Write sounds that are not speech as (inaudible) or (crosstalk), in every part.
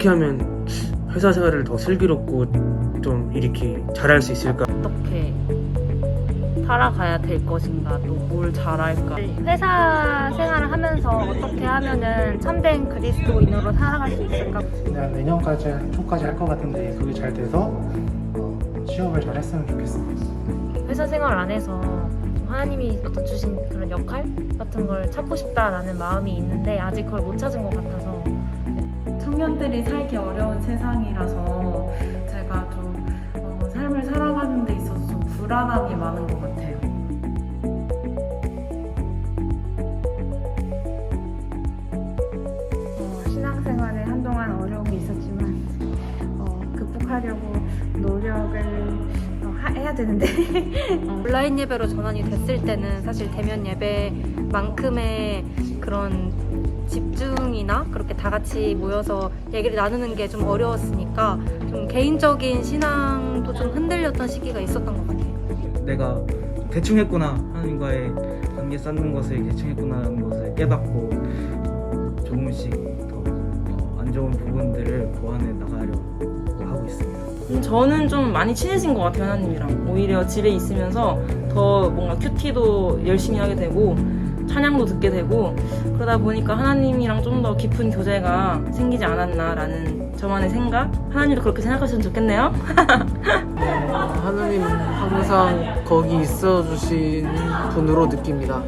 어떻게 하면 회사 생활을 더 슬기롭고 좀 이렇게 잘할 수 있을까? 어떻게 살아가야 될 것인가 또 뭘 잘할까 회사 생활을 하면서 어떻게 하면은 참된 그리스도인으로 살아갈 수 있을까? 그냥 내년까지 초까지 할 것 같은데 그게 잘 돼서 어, 취업을 잘 했으면 좋겠습니다. 회사 생활 안에서 좀 하나님이 어떤 주신 그런 역할 같은 걸 찾고 싶다라는 마음이 있는데 아직 그걸 못 찾은 것 같아서 청년들이 살기 어려운 세상이라서 제가 좀 어, 삶을 살아가는 데 있어서 좀 불안함이 많은 것 같아요. 어, 신앙생활에 한동안 어려움이 있었지만 어, 극복하려고 노력을 어, 하- 해야 되는데 (laughs) 온라인 예배로 전환이 됐을 때는 사실 대면 예배만큼의 그런 집중 이나 그렇게 다 같이 모여서 얘기를 나누는 게 좀 어려웠으니까 좀 개인적인 신앙도 좀 흔들렸던 시기가 있었던 것 같아요. 내가 대충 했구나 하나님과의 관계 쌓는 것을 대충 했구나라는 것을 깨닫고 조금씩 더 안 좋은 부분들을 보완해 나가려고 하고 있습니다. 음, 저는 좀 많이 친해진 것 같아요 하나님이랑 오히려 집에 있으면서 더 뭔가 큐티도 열심히 하게 되고 찬양도 듣게 되고 그러다 보니까 하나님이랑 좀 더 깊은 교제가 생기지 않았나라는 저만의 생각 하나님도 그렇게 생각하시면 좋겠네요 (laughs) 하나님은 항상 거기 있어 주신 분으로 느낍니다.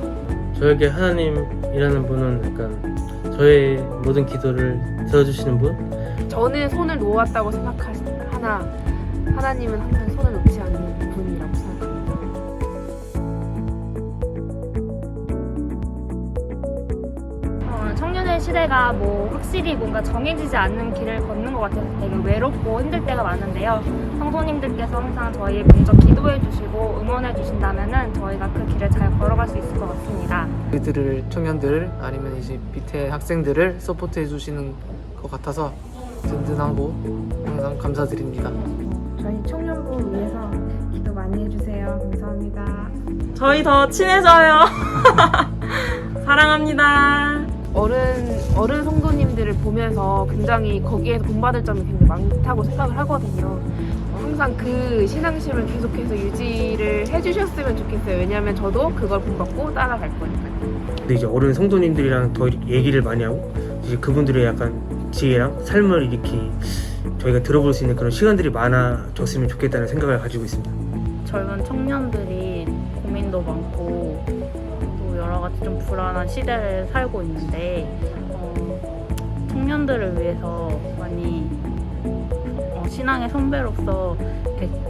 저에게 하나님이라는 분은 약간 저의 모든 기도를 들어주시는 분? 저는 손을 놓았다고 생각하나 하나님은 항상 손을 시대가 뭐 확실히 뭔가 정해지지 않는 길을 걷는 것 같아서 되게 외롭고 힘들 때가 많은데요. 성도님들께서 항상 저희 먼저 기도해 주시고 응원해 주신다면은 저희가 그 길을 잘 걸어갈 수 있을 것 같습니다. 그들을 청년들 아니면 이제 밑에 학생들을 서포트해 주시는 것 같아서 든든하고 항상 감사드립니다. 저희 청년부 위해서 기도 많이 해주세요. 감사합니다. 저희 더 친해져요 (laughs) 사랑합니다 어른 어른 성도님들을 보면서 굉장히 거기에서 본받을 점이 굉장히 많다고 생각을 하거든요. 어, 항상 그 신앙심을 계속해서 유지를 해주셨으면 좋겠어요. 왜냐하면 저도 그걸 본받고 따라갈 거니까요. 근데 이제 어른 성도님들이랑 더 얘기를 많이 하고 이제 그분들의 약간 지혜랑 삶을 이렇게 저희가 들어볼 수 있는 그런 시간들이 많아졌으면 좋겠다는 생각을 가지고 있습니다. 젊은 청년들이 고민도 많고 또 여러 가지 좀 불안한 시대를 살고 있는데 어, 청년들을 위해서 많이 어, 신앙의 선배로서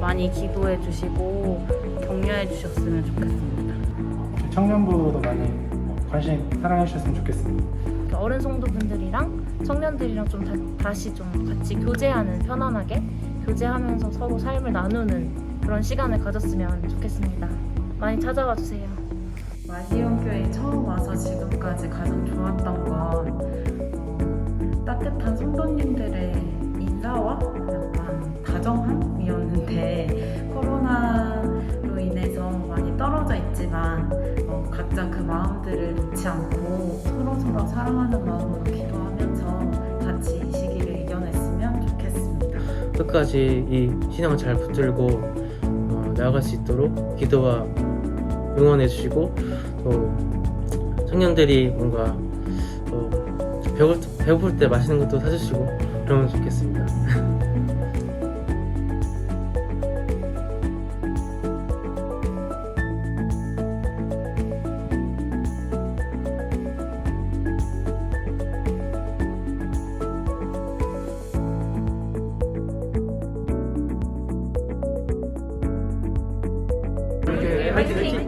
많이 기도해 주시고 격려해 주셨으면 좋겠습니다. 청년부도 많이 어, 관심 사랑해 주셨으면 좋겠습니다. 이렇게 어른 성도분들이랑 청년들이랑 좀 다, 다시 좀 같이 교제하는 편안하게 교제하면서 서로 삶을 나누는 그런 시간을 가졌으면 좋겠습니다. 많이 찾아와 주세요. 교회 처음 와서 지금까지 가장 좋았던 건 어, 따뜻한 성도님들의 인사와 약간 다정함이었는데 코로나로 인해서 많이 떨어져 있지만 어, 각자 그 마음들을 놓지 않고 서로 서로 사랑하는 마음으로 기도하면서 같이 이 시기를 이겨냈으면 좋겠습니다. 끝까지 이 신앙을 잘 붙들고 어, 나아갈 수 있도록 기도와 응원해 주시고 또 청년들이 뭔가 어, 배고플, 배고플 때 맛있는 것도 사주시고 그러면 좋겠습니다. 화이팅!